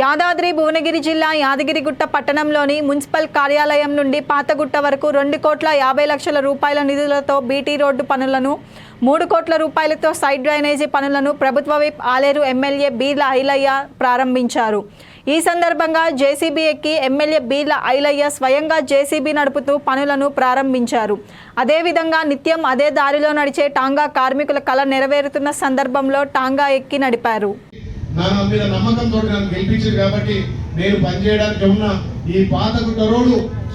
యాదాద్రి భువనగిరి జిల్లా యాదగిరిగుట్ట పట్టణంలోని మున్సిపల్ కార్యాలయం నుండి పాతగుట్ట వరకు రెండు కోట్ల యాభై లక్షల రూపాయల నిధులతో బీటీ రోడ్డు పనులను మూడు కోట్ల రూపాయలతో సైడ్ డ్రైనేజీ పనులను ప్రభుత్వ విప్ ఆలేరు ఎమ్మెల్యే బీర్ల ఐలయ్య ప్రారంభించారు. ఈ సందర్భంగా జేసీబీ ఎక్కి ఎమ్మెల్యే బీర్ల ఐలయ్య స్వయంగా జేసీబీ నడుపుతూ పనులను ప్రారంభించారు. అదేవిధంగా నిత్యం అదే దారిలో నడిచే టాంగా కార్మికుల కళ నెరవేరుతున్న సందర్భంలో టాంగా ఎక్కి నడిపారు. నా మీద నమ్మకంతో నన్ను గెలిపించారు కాబట్టి నేను పనిచేయడానికి ఉన్న ఈ పాత గుట్ట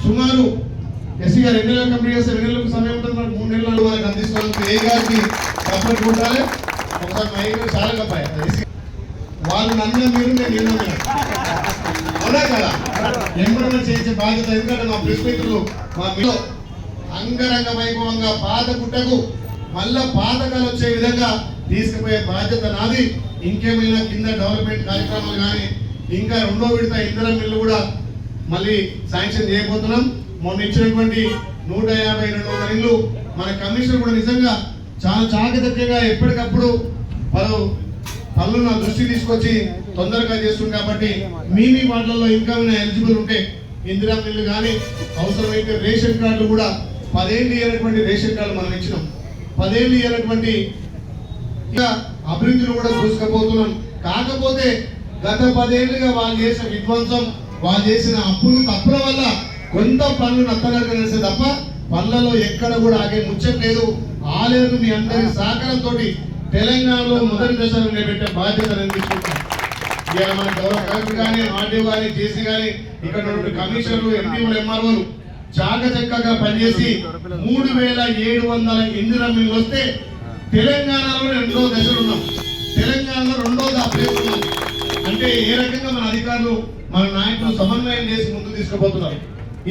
సుమారు ఎస్సీ గారు ఎన్ని నెలలు కంప్లీట్ చేస్తే ఎన్ని నెలలకు సమయం ఉంటుంది? మనకు మూడు నెలలు మనకు అందిస్తున్నాను ఏ గారికి సపోర్ట్ ఉండాలి ఒకసారి మా ఏ చాలా గొప్పాయి వాళ్ళు నమ్మిన మీరు నేను నిన్న అవునా కదా? ఎంబడన చేసే బాధ్యత ఎందుకంటే మా ప్రెస్మిత్రులు మా మీలో అంగరంగ వైభవంగా పాత గుట్టకు మళ్ళా పాతకాలు వచ్చే విధంగా తీసుకుపోయే బాధ్యత నాది. ఇంకేమైనా కింద డెవలప్మెంట్ కార్యక్రమాలు కానీ ఇంకా రెండో విడత ఇంధన మిల్లు కూడా మళ్ళీ శాంక్షన్ చేయబోతున్నాం. మొన్న ఇచ్చినటువంటి నూట యాభై రెండు వందల ఇళ్ళు మన కమిషనర్ కూడా నిజంగా చాలా చాకచక్యంగా ఎప్పటికప్పుడు వాళ్ళు పనులు నా దృష్టి తీసుకొచ్చి తొందరగా చేస్తుంది కాబట్టి మీ మీ వాటిల్లో ఇంకా ఎలిజిబుల్ ఉంటే ఇందిరా మిల్లు కానీ అవసరమైతే రేషన్ కార్డులు కూడా పదేళ్ళు ఇవ్వనటువంటి రేషన్ కార్డు మనం ఇచ్చినాం. పదేళ్ళు ఇవ్వనటువంటి ఇంకా అభివృద్ధిని కూడా చూసుకపోతున్నాం. కాకపోతే గత పదేళ్ళుగా వాళ్ళు చేసిన విధ్వంసం వాళ్ళు చేసిన అప్పులు తప్పుల వల్ల కొంత పనులు నత్తగలిగిన తప్ప పనులలో ఎక్కడ కూడా ఆగే ముచ్చట లేదు. ఆలేదు మీ అందరి సహకారంతో తెలంగాణలో మొదటి దశలో నిలబెట్టే బాధ్యత నేను ఇవాళ మన గౌరవ కలెక్టర్ కానీ ఆర్డీఓ కానీ జేసీ కానీ ఇక్కడ ఉన్నటువంటి కమిషనర్లు ఎంపీలు ఎంఆర్ఓలు చాకచక్కగా పనిచేసి మూడు వేల ఏడు వందల ఇందిరా వస్తే తెలంగాణలో రెండో దశలు ఉన్నాం. తెలంగాణలో రెండో దశ ఉన్నాం అంటే ఏ రకంగా మన అధికారులు మన నాయకులు సమన్వయం చేసి ముందుకు తీసుకుపోతున్నారు?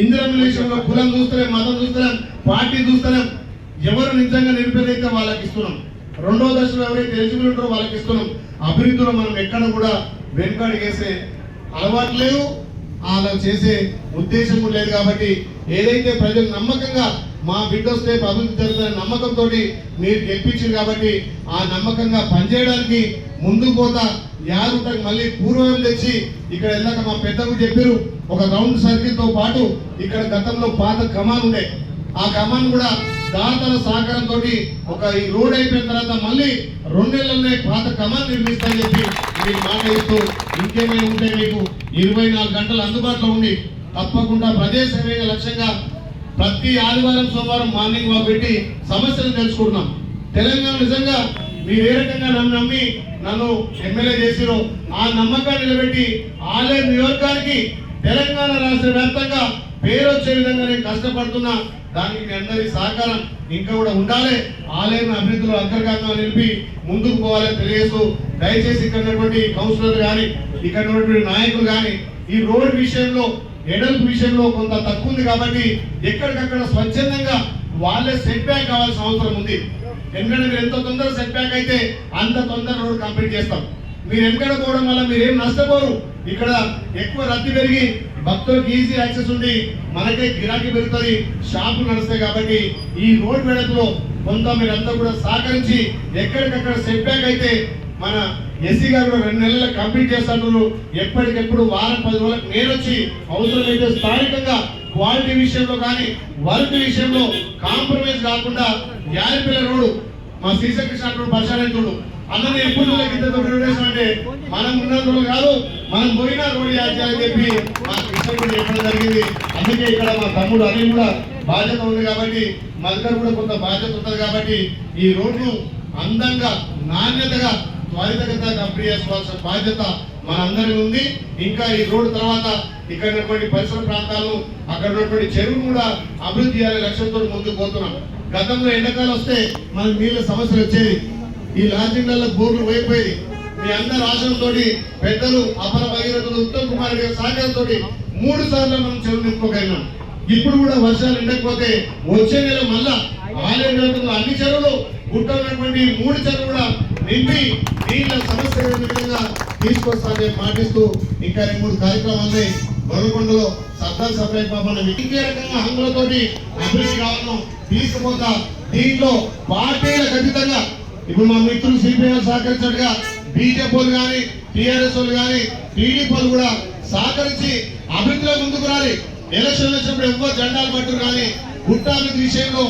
ఇందిరా విషయంలో కులం చూస్తలేం మతం చూస్తలేం పార్టీ చూస్తలేం. ఎవరు నిజంగా నిరుపేదైతే వాళ్ళకి ఇస్తున్నాం. రెండో దశలో ఎవరైతే ఎలిజిబుల్ ఉంటారో వాళ్ళకి ఇస్తున్నాం. అభివృద్ధిలో మనం ఎక్కడ కూడా వెనుకాడు వేసే అలవాటు లేవు. అలా చేసే ఉద్దేశం లేదు కాబట్టి ఏదైతే ప్రజలు నమ్మకంగా మా బిడ్డ వస్తే అభివృద్ధి జరుగుతున్న నమ్మకంతో మీరు గెలిపించారు కాబట్టి ఆ నమ్మకంగా పనిచేయడానికి ముందుకు పోతా. యాదుంటకి మళ్ళీ పూర్వం తెచ్చి ఇక్కడ వెళ్ళాక మా పెద్దకు చెప్పారు. ఒక రౌండ్ సర్కిల్తో పాటు ఇక్కడ గతంలో పాత కమాన్ ఉండే. ఆ కమాన్ కూడా దాతల సహకారంతో ఒక ఈ రోడ్ అయిపోయిన తర్వాత మళ్ళీ రెండేళ్ళనే పాత కమాన్ నిర్మిస్తానని చెప్పి మీకు మాట ఇస్తూ ఇంకేమైనా ఉంటే మీకు ఇరవై నాలుగు గంటలు అందుబాటులో ఉండి తప్పకుండా ప్రజా సేవ లక్ష్యంగా ప్రతి ఆదివారం సోమవారం మార్నింగ్ వాక్ పెట్టి సమస్యలు తెలుసుకుంటున్నాం. తెలంగాణ నిజంగా మీరు ఏ రకంగా నన్ను నమ్మి నన్ను ఎమ్మెల్యే చేసిరో ఆ నమ్మకాన్ని నిలబెట్టి ఆలయ నియోజకానికి తెలంగాణ రాష్ట్ర వ్యాప్తంగా పేరు వచ్చే విధంగా నేను కష్టపడుతున్నా. దానికి మీ అందరి సహకారం ఇంకా కూడా ఉండాలి. ఆలయం అభివృద్ధిలో అగ్రగాంగా నిలిపి ముందుకు పోవాలని తెలియజేస్తూ దయచేసి ఇక్కడ ఉన్నటువంటి కౌన్సిలర్ కానీ ఇక్కడ ఉన్నటువంటి నాయకులు కానీ ఈ రోడ్ విషయంలో ఎడల్పు విషయంలో కొంత తక్కువ ఉంది కాబట్టి ఎక్కడికక్కడ స్వచ్ఛందంగా వాళ్ళే సెట్ బ్యాక్ కావాల్సిన అవసరం ఉంది. ఎందుకంటే మీరు ఎంత తొందర సెట్ బ్యాక్ అయితే అంత తొందర రోడ్ కంప్లీట్ చేస్తాం. మీరు వెనకడ పోవడం వల్ల మీరు నష్టపోరు. ఇక్కడ ఎక్కువ రద్దీ పెరిగి భక్తులకు ఈజీ యాక్సెస్ ఉండి మనకే గిరాకీ పెరుగుతుంది షాపులు నడుస్తాయి కాబట్టి ఈ రోడ్ వెడల్పులో కొంత మీరంతా కూడా సహకరించి ఎక్కడికక్కడ సెట్ బ్యాక్ అయితే మన ఎస్సీ గారు రెండు నెలలు కంప్లీట్ చేస్తున్నారు ఎప్పటికెప్పుడు వారం పది రోజులకు నేను వచ్చి అవసరమైతే స్థానికంగా క్వాలిటీ విషయంలో కానీ వర్క్ విషయంలో కాంప్రమైజ్ కాకుండా యాదపిల్ల రోడ్డు మా శ్రీశకృష్ణ రోడ్ పరిశాలెంటుడు అన్నది ఎప్పుడు కింద అంటే మనం ఉన్న రోజులు కాదు మనం పోయిన రోడ్డు యాడ్ చేయాలని చెప్పి మా కృష్ణుడు చెప్పడం జరిగింది. అందుకే ఇక్కడ మా తమ్ముడు అని కూడా బాధ్యత ఉంది కాబట్టి మల్కర్ కూడా కొంత బాధ్యత ఉంటుంది కాబట్టి ఈ రోడ్డు అందంగా నాణ్యతగా త్వరితగతిగా కంప్లీట్ చేసుకోవాల్సిన బాధ్యత మనందరి ఉంది. ఇంకా ఈ రోడ్డు తర్వాత ఇక్కడ ఉన్నటువంటి పరిసర ప్రాంతాలు అక్కడ ఉన్నటువంటి చెరువు కూడా అభివృద్ధి చేయాలనే లక్ష్యంతో ముందుకు పోతున్నాం. గతంలో ఎండాకాలం వస్తే మనకు నీళ్ళ సమస్యలు వచ్చేది. ఈ లాడ్జింగ్లలో బోర్లు పోయిపోయేది. మీ అందరి ఆశయంతో పెద్దలు అపర భగీరథులు ఉత్తమ్ కుమార్ గారి సహకారంతో మూడు సార్లు మనం చెరువు నింపుకోగలిగినాం. ఇప్పుడు కూడా వర్షాలు ఎండకపోతే వచ్చే నెల మళ్ళా ఆలయ అన్ని చెరువులు గుట్ట ఉన్నటువంటి మూడు చెరువులు కూడా నింపి నీళ్ళ సమస్య విధంగా తీసుకొస్తానని పాటిస్తూ ఇంకా రెండు మూడు కార్యక్రమాలని గొర్రెకొండలో సర్దార్ సప్లై పాపన ఇంకే రకంగా అభివృద్ధి కావాలను తీసుకుపోతా దీంట్లో పార్టీలకు ఖచ్చితంగా ఇప్పుడు మా మిత్రులు సిపిఐ సహకరించినట్టుగా బీజేపీ కానీ టీఆర్ఎస్ వాళ్ళు కానీ టీడీపీ కూడా సహకరించి అభివృద్ధిలో ముందుకు రాలి. ఎలక్షన్ వచ్చినప్పుడు ఎవరు జెండాలు పట్టురు కానీ గుట్టాభివృద్ధి విషయంలో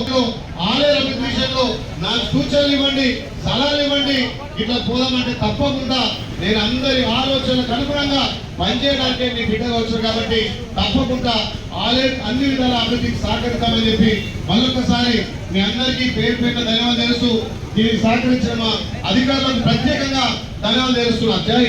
ఆలయ అభివృద్ధి విషయంలో నాకు సూచనలు ఇవ్వండి సలహాలు ఇవ్వండి. ఇట్లా పోదామంటే తప్పకుండా నేను అందరి ఆలోచనలకు అనుగుణంగా పనిచేయడానికి మీ బిడ్డగా వచ్చారు కాబట్టి తప్పకుండా ఆలయ అన్ని విధాల అభివృద్ధికి సహకరిస్తామని చెప్పి మరొకసారి మీ అందరికీ పేరు పేరున ధన్యవాదాలు తెలుసు దీనికి సహకరించిన మా అధికారులకు ప్రత్యేకంగా ధన్యవాదాలు తెలుస్తున్నా. జై